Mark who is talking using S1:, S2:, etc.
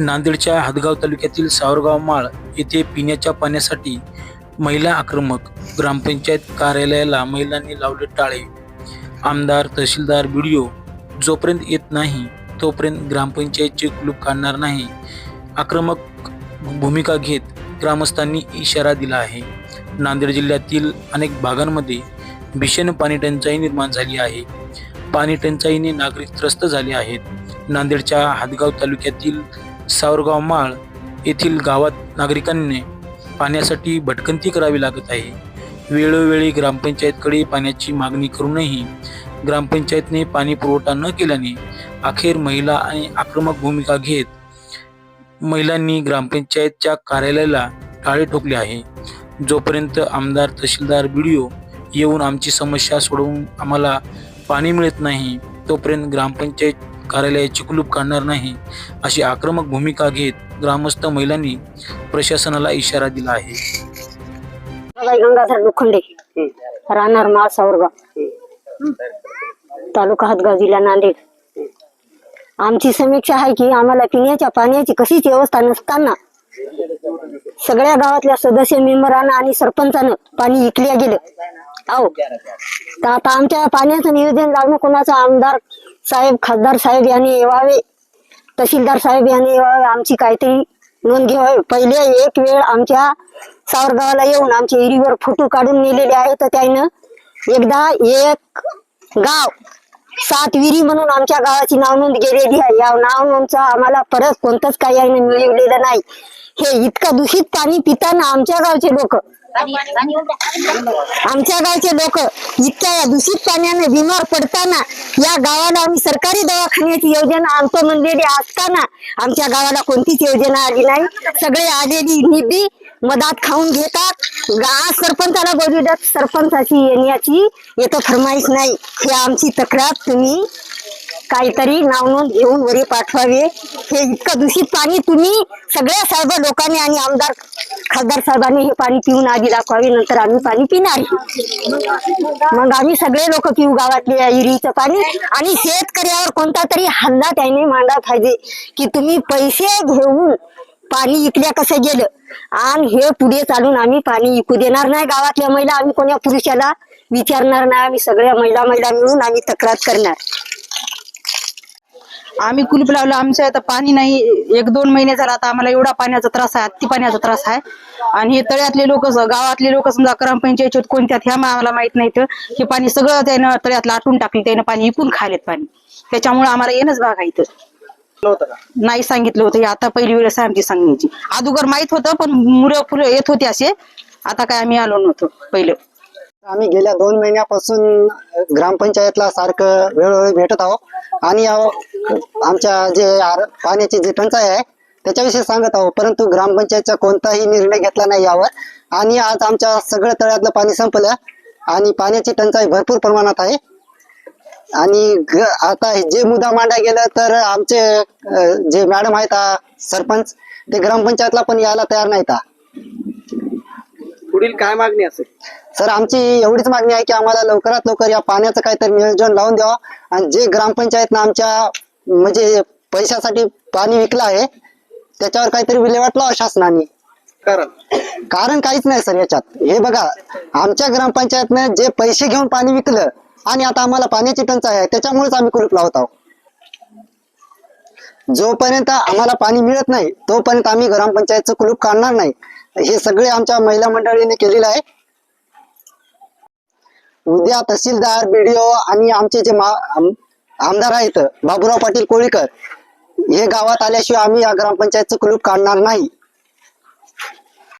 S1: नांदेडच्या हदगाव तालुक्यातील सावरगाव माळ येथे पिण्याच्या पाण्यासाठी महिला आक्रमक ग्रामपंचायत कार्यालयाला महिलांनी लावले टाळे. आमदार तहसीलदार बीडीओ जोपर्यंत येत नाही तोपर्यंत ग्रामपंचायतचे कुलूप काढणार नाही आक्रमक भूमिका घेत ग्रामस्थांनी इशारा दिला आहे. नांदेड जिल्ह्यातील अनेक भागांमध्ये भीषण पाणी टंचाई निर्माण झाली आहे. पाणी टंचाईने नागरिक त्रस्त झाले आहेत. नांदेडच्या हादगाव तालुक्यातील सावरगाव माळ येथील गावात नागरिकांनी पाण्यासाठी भटकंती करावी लागत आहे. वेळोवेळी ग्रामपंचायतकडे पाण्याची मागणी करूनही ग्रामपंचायतने पाणी पुरवठा न केल्याने अखेर महिला आणि आक्रमक भूमिका घेत महिलांनी ग्रामपंचायतच्या कार्यालयाला टाळे ठोकले आहे. जोपर्यंत आमदार तहसीलदार बीडीओ येऊन आमची समस्या सोडवून आम्हाला पाणी मिळत नाही तोपर्यंत ग्रामपंचायत कार्यालयाची कुलूप काढणार नाही अशी आक्रमक भूमिका घेत ग्रामस्थ महिलांनी प्रशासनाला इशारा दिला आहे.
S2: बाई गंगाधर लोखंडे राहणार माळ सावरगाव तालुका हातगाव जिल्हा नांदेड. आमची समीक्षा आहे की आम्हाला पिण्याच्या पाण्याची कशीच व्यवस्था नसताना सगळ्या गावातल्या सदस्य मेंबरांना आणि सरपंचानं पाणी इकल्या गेलं. आहो तर आता आमच्या पाण्याचं नियोजन लावणं कोणाचं आमदार साहेब खासदार साहेब यांनी येवावे तहसीलदार साहेब यांनी येवावे आमची काहीतरी नोंद घ्यावी पहिले एक वेळ आमच्या सावरगावाला येऊन आमच्या एरीवर फोटो काढून नेलेले आहे तर त्यानं एकदा एक गाव सात विहिरी म्हणून आमच्या गावाची नाव नोंद गेलेली आहे. या नाव नोंदचा आम्हाला परत कोणतंच काही मिळवलेलं नाही. हे इतकं दूषित पाणी पिताना आमच्या गावचे लोक आमच्या गावचे लोक इतक्या या दूषित पाण्याने बिमार पडताना या गावाला आम्ही सरकारी दवाखान्याची योजना आणतो म्हणलेली असताना आमच्या गावाला कोणतीच योजना आली नाही. सगळे आलेली निधी मधात खाऊन घेतात. आज सरपंचाला बोलविल्यात सरपंचाची येण्याची येतो फरमाईश नाही. हे आमची तक्रार. तुम्ही काहीतरी नाव नोंद घेऊन वरी पाठवावे. हे इतकं दूषित पाणी तुम्ही सगळ्या साहेब लोकांनी आणि आमदार खासदार साहेबांनी हे पाणी पिऊन आधी दाखवावे नंतर आम्ही पाणी पिणार. मग आम्ही सगळे लोक पिऊ गावातले या विहिरीचं पाणी. आणि शेतकऱ्यावर कोणता तरी हल्ला त्याने मांडा पाहिजे की तुम्ही पैसे घेऊन पाणी इकल्या कसं गेलं? आणि हे पुढे चालून आम्ही पाणी इकू देणार नाही. गावातल्या महिला आम्ही कोण्या पुरुषाला विचारणार नाही. आम्ही सगळ्या महिला महिला मिळून आम्ही तक्रार करणार.
S3: आम्ही कुलूप लावलं. आमच्या आता पाणी नाही. एक दोन महिने झाला आता आम्हाला एवढा पाण्याचा त्रास आहे अति पाण्याचा त्रास आहे. आणि हे तळ्यातले लोक गावातले लोक समजा ग्रामपंचायत कोणत्यात ह्या आम्हाला माहीत नाही तर हे पाणी सगळं त्यानं तळ्यात लाटून टाकले. त्यानं पाणी इकून खालेत पाणी. त्याच्यामुळे आम्हाला येणंच भाग आहे इथं. नाही सांगितलं होतं. हे आता पहिली वेळेस आहे आमची सांगण्याची. अगोदर माहीत होतं पण मुलं फुलं येत होते असे. आता काय आम्ही आलो नव्हतो पहिलं.
S4: आम्ही गेल्या दोन महिन्यापासून ग्रामपंचायतला सारखं वेळोवेळी भेटत आहोत. आणि आमच्या जे आर- पाण्याची जी टंचाई आहे त्याच्याविषयी सांगत आहोत. परंतु ग्रामपंचायतचा कोणताही निर्णय घेतला नाही यावर. आणि आज आमच्या सगळं तळ्यातलं पाणी संपलं आणि पाण्याची टंचाई भरपूर प्रमाणात आहे. आणि आता जे मुद्दा मांडा गेलं तर आमचे जे मॅडम आहेत सरपंच ते ग्रामपंचायतला पण यायला तयार नाहीत.
S5: पुढील काय मागणी असेल?
S4: सर आमची एवढीच मागणी आहे की आम्हाला लवकरात लवकर या पाण्याचं काहीतरी नियोजन लावून द्यावं. आणि जे ग्रामपंचायतनं आमच्या म्हणजे पैशासाठी पाणी विकलं आहे त्याच्यावर काहीतरी विल्हेवाट लावा शासनाने.
S5: कारण?
S4: कारण काहीच नाही सर याच्यात. हे बघा आमच्या ग्रामपंचायतनं जे पैसे घेऊन पाणी विकलं आणि आता आम्हाला पाण्याची टंचाई आहे त्याच्यामुळेच आम्ही कुलूप लावत आहोत. जोपर्यंत आम्हाला पाणी मिळत नाही तोपर्यंत आम्ही ग्रामपंचायतचं कुलूप काढणार नाही. हे सगळे आमच्या महिला मंडळीने केलेलं आहे. उद्या तहसीलदार बीडीओ आणि आमचे जे आमदार आहेत. बाबुराव पाटील कोळीकर. हे गावात आल्याशिवाय आम्ही या ग्रामपंचायतचं कुलूप काढणार नाही.